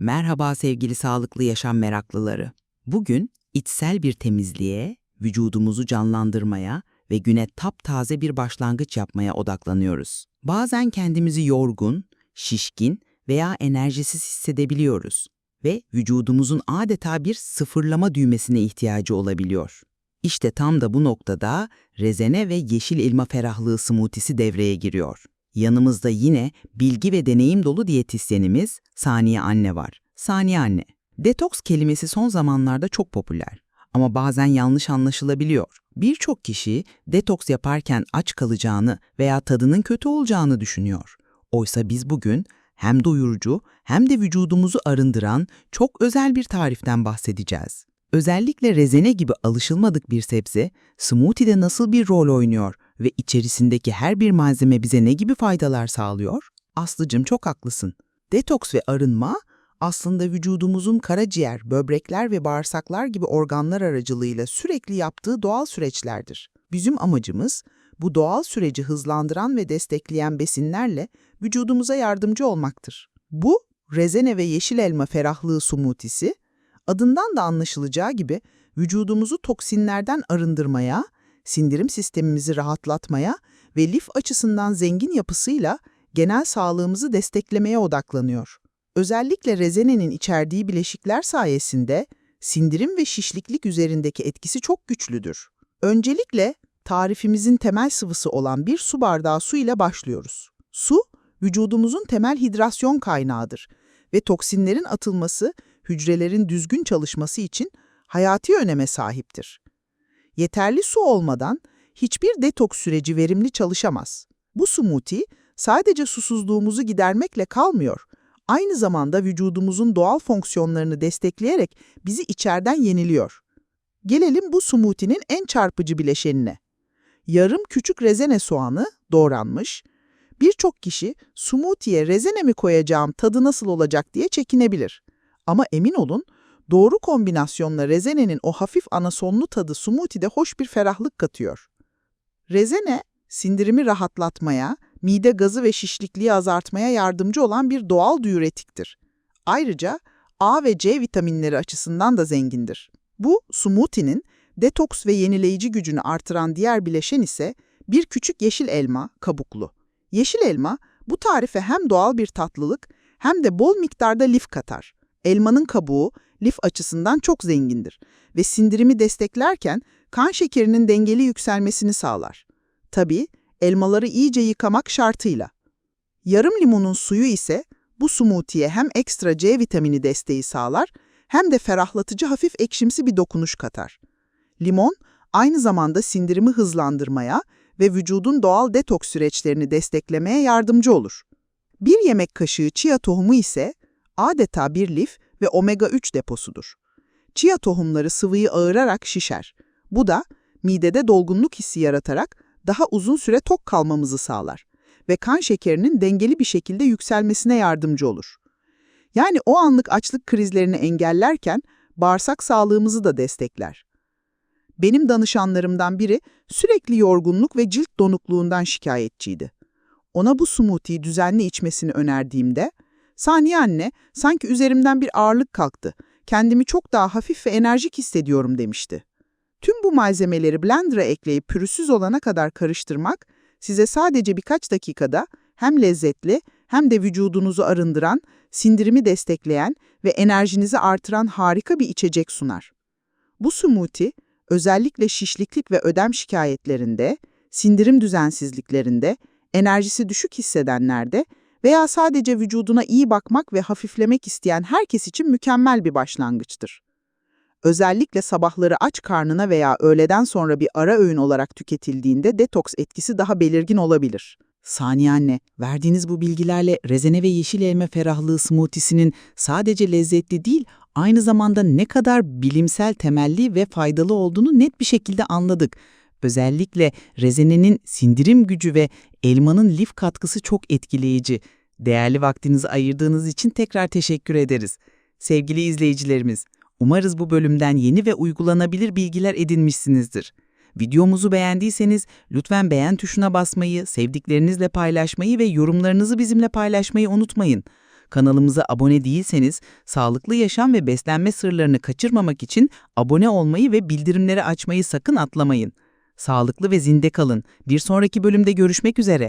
Merhaba sevgili sağlıklı yaşam meraklıları. Bugün içsel bir temizliğe, vücudumuzu canlandırmaya ve güne taptaze bir başlangıç yapmaya odaklanıyoruz. Bazen kendimizi yorgun, şişkin veya enerjisiz hissedebiliyoruz ve vücudumuzun adeta bir sıfırlama düğmesine ihtiyacı olabiliyor. İşte tam da bu noktada rezene ve yeşil elma ferahlığı smoothie'si devreye giriyor. Yanımızda yine bilgi ve deneyim dolu diyetisyenimiz Saniye Anne var. Saniye Anne, detoks kelimesi son zamanlarda çok popüler ama bazen yanlış anlaşılabiliyor. Birçok kişi detoks yaparken aç kalacağını veya tadının kötü olacağını düşünüyor. Oysa biz bugün hem doyurucu hem de vücudumuzu arındıran çok özel bir tariften bahsedeceğiz. Özellikle rezene gibi alışılmadık bir sebze, smoothie'de nasıl bir rol oynuyor ve içerisindeki her bir malzeme bize ne gibi faydalar sağlıyor? Aslıcım çok haklısın. Detoks ve arınma aslında vücudumuzun karaciğer, böbrekler ve bağırsaklar gibi organlar aracılığıyla sürekli yaptığı doğal süreçlerdir. Bizim amacımız bu doğal süreci hızlandıran ve destekleyen besinlerle vücudumuza yardımcı olmaktır. Bu rezene ve yeşil elma ferahlığı smoothie'si adından da anlaşılacağı gibi vücudumuzu toksinlerden arındırmaya, sindirim sistemimizi rahatlatmaya ve lif açısından zengin yapısıyla genel sağlığımızı desteklemeye odaklanıyor. Özellikle rezenenin içerdiği bileşikler sayesinde sindirim ve şişliklik üzerindeki etkisi çok güçlüdür. Öncelikle tarifimizin temel sıvısı olan bir su bardağı su ile başlıyoruz. Su, vücudumuzun temel hidrasyon kaynağıdır ve toksinlerin atılması, hücrelerin düzgün çalışması için hayati öneme sahiptir. Yeterli su olmadan hiçbir detoks süreci verimli çalışamaz. Bu smoothie sadece susuzluğumuzu gidermekle kalmıyor, aynı zamanda vücudumuzun doğal fonksiyonlarını destekleyerek bizi içeriden yeniliyor. Gelelim bu smoothie'nin en çarpıcı bileşenine. Yarım küçük rezene soğanı doğranmış. Birçok kişi smoothie'ye rezene mi koyacağım tadı nasıl olacak diye çekinebilir. Ama emin olun doğru kombinasyonla rezenenin o hafif anasonlu tadı smoothie'de hoş bir ferahlık katıyor. Rezene, sindirimi rahatlatmaya, mide gazı ve şişlikliği azaltmaya yardımcı olan bir doğal diüretiktir. Ayrıca A ve C vitaminleri açısından da zengindir. Bu, smoothie'nin detoks ve yenileyici gücünü artıran diğer bileşen ise bir küçük yeşil elma, kabuklu. Yeşil elma, bu tarife hem doğal bir tatlılık hem de bol miktarda lif katar. Elmanın kabuğu, lif açısından çok zengindir ve sindirimi desteklerken kan şekerinin dengeli yükselmesini sağlar. Tabii elmaları iyice yıkamak şartıyla. Yarım limonun suyu ise bu smoothie'ye hem ekstra C vitamini desteği sağlar hem de ferahlatıcı hafif ekşimsi bir dokunuş katar. Limon aynı zamanda sindirimi hızlandırmaya ve vücudun doğal detoks süreçlerini desteklemeye yardımcı olur. Bir yemek kaşığı chia tohumu ise adeta bir lif ve omega-3 deposudur. Chia tohumları sıvıyı ağırarak şişer. Bu da midede dolgunluk hissi yaratarak daha uzun süre tok kalmamızı sağlar ve kan şekerinin dengeli bir şekilde yükselmesine yardımcı olur. Yani o anlık açlık krizlerini engellerken bağırsak sağlığımızı da destekler. Benim danışanlarımdan biri sürekli yorgunluk ve cilt donukluğundan şikayetçiydi. Ona bu smoothie'yi düzenli içmesini önerdiğimde, Saniye anne, sanki üzerimden bir ağırlık kalktı, kendimi çok daha hafif ve enerjik hissediyorum demişti. Tüm bu malzemeleri blender'a ekleyip pürüzsüz olana kadar karıştırmak, size sadece birkaç dakikada hem lezzetli hem de vücudunuzu arındıran, sindirimi destekleyen ve enerjinizi artıran harika bir içecek sunar. Bu smoothie, özellikle şişliklik ve ödem şikayetlerinde, sindirim düzensizliklerinde, enerjisi düşük hissedenlerde veya sadece vücuduna iyi bakmak ve hafiflemek isteyen herkes için mükemmel bir başlangıçtır. Özellikle sabahları aç karnına veya öğleden sonra bir ara öğün olarak tüketildiğinde detoks etkisi daha belirgin olabilir. Saniye anne, verdiğiniz bu bilgilerle rezene ve yeşil elma ferahlığı smoothie'sinin sadece lezzetli değil, aynı zamanda ne kadar bilimsel temelli ve faydalı olduğunu net bir şekilde anladık. Özellikle rezenenin sindirim gücü ve elmanın lif katkısı çok etkileyici. Değerli vaktinizi ayırdığınız için tekrar teşekkür ederiz. Sevgili izleyicilerimiz, umarız bu bölümden yeni ve uygulanabilir bilgiler edinmişsinizdir. Videomuzu beğendiyseniz lütfen beğen tuşuna basmayı, sevdiklerinizle paylaşmayı ve yorumlarınızı bizimle paylaşmayı unutmayın. Kanalımıza abone değilseniz, sağlıklı yaşam ve beslenme sırlarını kaçırmamak için abone olmayı ve bildirimleri açmayı sakın atlamayın. Sağlıklı ve zinde kalın. Bir sonraki bölümde görüşmek üzere.